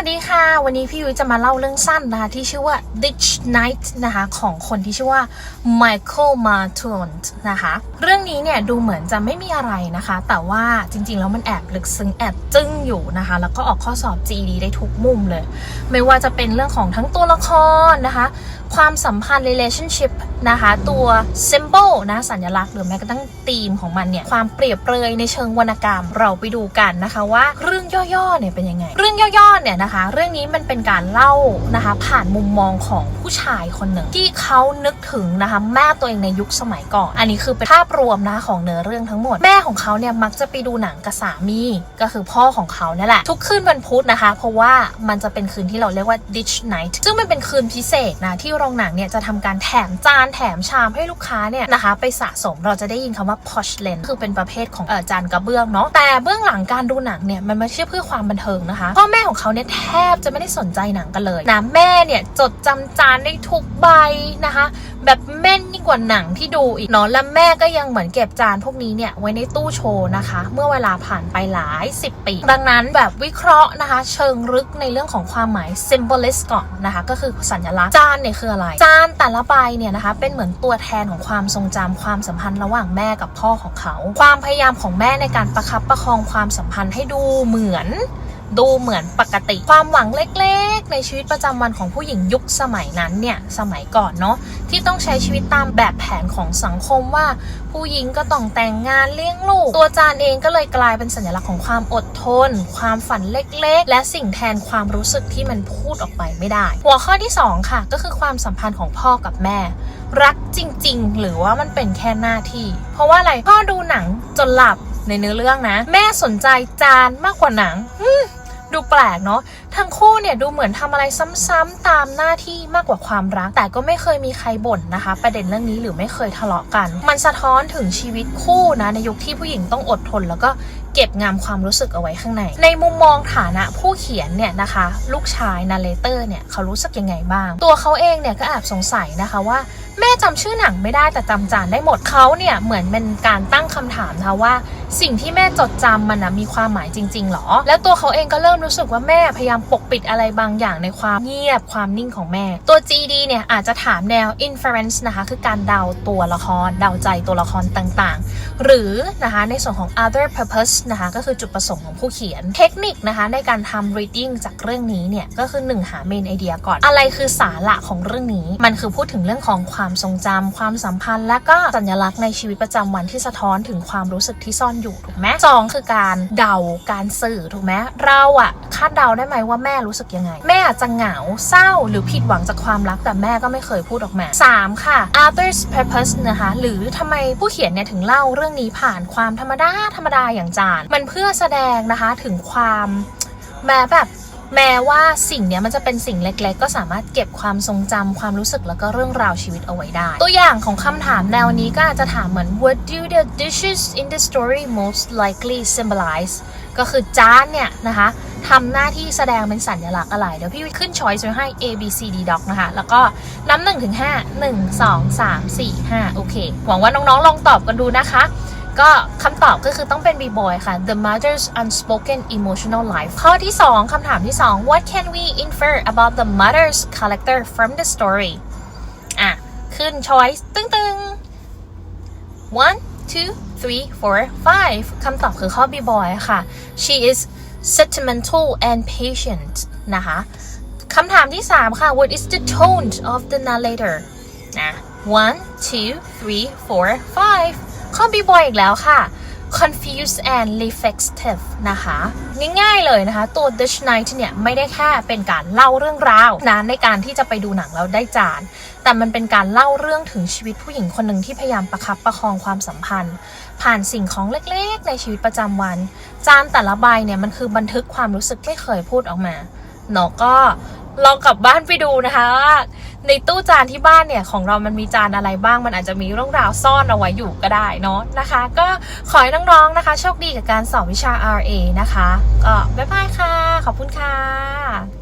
วัสดีค่ะ วันนี้พี่ยุ้ยจะมาเล่าเรื่องสั้นนะคะที่ชื่อว่า Ditch Night นะคะของคนที่ชื่อว่า Michael m a r t o n นะคะเรื่องนี้เนี่ยดูเหมือนจะไม่มีอะไรนะคะ แต่ว่าจริงๆ แล้วมันแอบลึกซึ้งแอบจึ้งอยู่นะคะ แล้วก็ออกข้อสอบ GED ได้ทุกมุมเลย ไม่ว่าจะเป็นเรื่องของทั้งตัวละครนะคะความสัมพันธ์ relationship นะคะ ตัว symbol นะสัญลักษณ์หรือแม้กระทั่งธีมของมันเนี่ย ความเปรียบเปรยในเชิงวรรณกรรมเราไปดูกันนะคะว่าเรื่องย่อๆเนี่ยเป็นยังไง เรื่องย่อๆเนี่ยนะคะ เรื่องนี้มันเป็นการเล่านะคะผ่านมุมมองของผู้ชายคนหนึ่งที่เขานึกถึงนะคะแม่ตัวเองในยุคสมัยก่อน อันนี้คือเป็นภาพรวมนะของเนื้อเรื่องทั้งหมด แม่ของเขาเนี่ยมักจะไปดูหนังกับสามีก็คือพ่อของเขานั่นแหละทุกคืนวันพุธนะคะ เพราะว่ามันจะเป็นคืนที่เราเรียกว่า ditch night ซึ่งมันเป็นคืนพิเศษนะที่โรงหนังเนี่ยจะทำการแถมจานแถมชามให้ลูกค้าเนี่ยนะคะไปสะสมเราจะได้ยินคำว่า porcelain คือเป็นประเภทของอจานกระเบื้องเนาะแต่เบื้องหลังการดูหนังเนี่ยมันไม่ใช่เพื่อความบันเทิงนะคะพ่อแม่ของเขาเนี่ยแทบจะไม่ได้สนใจหนังกันเลยนะแม่เนี่ยจดจำจานได้ทุกใบนะคะ แบบแม่นยิ่งกว่าหนังที่ดูอีกเนาะและแม่ก็ยังเหมือนเก็บจานพวกนี้เนี่ยไว้ในตู้โชว์นะคะ เมื่อเวลาผ่านไปหลาย 10 ปี ดังนั้นแบบวิเคราะห์นะคะ เชิงลึกในเรื่องของความหมาย symbolist ก่อนนะคะ ก็คือสัญลักษณ์จานเนี่ยคืออะไร จานแต่ละใบเนี่ยนะคะเป็นเหมือนตัวแทนของความทรงจำความสัมพันธ์ระหว่างแม่กับพ่อของเขา ความพยายามของแม่ในการประคับประคองความสัมพันธ์ให้ดูเหมือน ดูเหมือนปกติ ความหวังเล็กๆ ในชีวิตประจำวันของผู้หญิงยุคสมัยนั้นเนี่ยสมัยก่อนเนาะที่ต้องใช้ชีวิตตามแบบแผนของสังคมว่า ผู้หญิงก็ต้องแต่งงานเลี้ยงลูก ตัวจานเองก็เลยกลายเป็นสัญลักษณ์ของความอดทน ความฝันเล็กๆ และสิ่งแทนความรู้สึกที่มันพูดออกไปไม่ได้ หัวข้อที่ 2 ค่ะ ก็คือความสัมพันธ์ของพ่อกับแม่ รักจริงๆ หรือว่ามันเป็นแค่หน้าที่ เพราะว่าอะไรพ่อดูหนังจนหลับในเนื้อเรื่องนะ แม่สนใจจานมากกว่าหนังอื ดูแปลกเนาะทั้งคู่เนี่ยดูเหมือนทำอะไรซ้ำๆตามหน้าที่มากกว่าความรัก แต่ก็ไม่เคยมีใครบ่นนะคะ ประเด็นเรื่องนี้หรือไม่เคยทะเลาะกัน มันสะท้อนถึงชีวิตคู่นะในยุคที่ผู้หญิงต้องอดทน แล้วก็เก็บงำความรู้สึกเอาไว้ข้างใน ในมุมมองฐานะผู้เขียนเนี่ยนะคะ ลูกชายนาเลเตอร์เนี่ยเขารู้สึกยังไงบ้าง ตัวเขาเองเนี่ยก็แอบสงสัยนะคะว่าแม่จำชื่อหนังไม่ได้แต่จำจานได้หมดเขาเนี่ยเหมือนเป็นการตั้งคำถามนะคะว่าสิ่งที่แม่จดจำมันนะมีความหมายจริงๆหรอ แล้วตัวเขาเองก็เริ่มรู้สึกว่าแม่พยายามปกปิดอะไรบางอย่างในความเงียบความนิ่งของแม่ ตัว GD เนี่ยอาจจะถามแนว inference นะคะ คือการเดาตัวละคร เดาใจตัวละครต่างๆ หรือนะคะในส่วนของ other purpose นะคะก็คือจุดประสงค์ของผู้เขียน เทคนิคนะคะในการทำ reading จากเรื่องนี้เนี่ยก็คือหนึ่งหา main idea ก่อน อะไรคือสาระของเรื่องนี้ มันคือพูดถึงเรื่องของความทรงจำความสัมพันธ์ และก็สัญลักษณ์ในชีวิตประจำวันที่สะท้อนถึงความรู้สึกที่ซ่อนอยู่ถูกไหมสองคือการเดาการสื่อถูกไหมเราอะคาดเดาได้ไหมว่าแม่รู้สึกยังไง แม่อาจจะเหงาเศร้าหรือผิดหวังจากความรักแต่แม่ก็ไม่เคยพูดออกมา 3 ค่ะ others purpose นะคะหรือทำไมผู้เขียนเนี่ยถึงเล่าเรื่องนี้ผ่านความธรรมดาธรรมดาอย่างจาน มันเพื่อแสดงนะคะถึงความแม้แบบ แม้ว่าสิ่งเนี้ยมันจะเป็นสิ่งเล็ก ๆ ก็สามารถเก็บความทรงจำความรู้สึกแล้วก็เรื่องราวชีวิตเอาไว้ได้ ตัวอย่างของคำถามแนวนี้ก็อาจจะถามเหมือน what do the dishes in the story most likely symbolize ก็คือจานเนี่ยนะคะทำหน้าที่แสดงเป็นสัญลักษณ์อะไร เดี๋ยวพี่ขึ้นช้อยส์ไว้ให้ A B C D doc นะคะ แล้วก็นับ1ถึง5 1 2 3 4 5 โอเค หวังว่าน้องๆลองตอบกันดูนะคะ ก็คำตอบก็คือต้องเป็น B-boy ค่ะ The mother's unspoken emotional life ข้อที่ 2คำถามที่ 2 What can we infer about the mother's character from the story อะ ขึ้น choice ตึ้ง one two three four five คำตอบคือข้อ B-boy ค่ะ she is sentimental and patient นะคะคำถามที่ 3 ค่ะ What is the tone of the narrator นะ one two three four five ข้อ B-boy อีกแล้วค่ะ confused and reflexive นะคะ ง่ายๆเลยนะคะ ตัว The Night เนี่ย ไม่ได้แค่เป็นการเล่าเรื่องราวนะในการที่จะไปดูหนังแล้วได้จาน แต่มันเป็นการเล่าเรื่องถึงชีวิตผู้หญิงคนหนึ่งที่พยายามประคับประคองความสัมพันธ์ ผ่านสิ่งของเล็กๆ ในชีวิตประจำวัน จานแต่ละใบเนี่ย มันคือบันทึกความรู้สึกไม่เคยพูดออกมาเนาะก็ ลองกลับบ้านไปดูนะคะว่าในตู้จานที่บ้านเนี่ยของเรามันมีจานอะไรบ้าง มันอาจจะมีเรื่องราวซ่อนเอาไว้อยู่ก็ได้เนาะนะคะ ก็ขอให้น้องๆนะคะ โชคดีกับการสอบวิชา RA นะคะ ก็บ๊ายบายค่ะ ขอบคุณค่ะ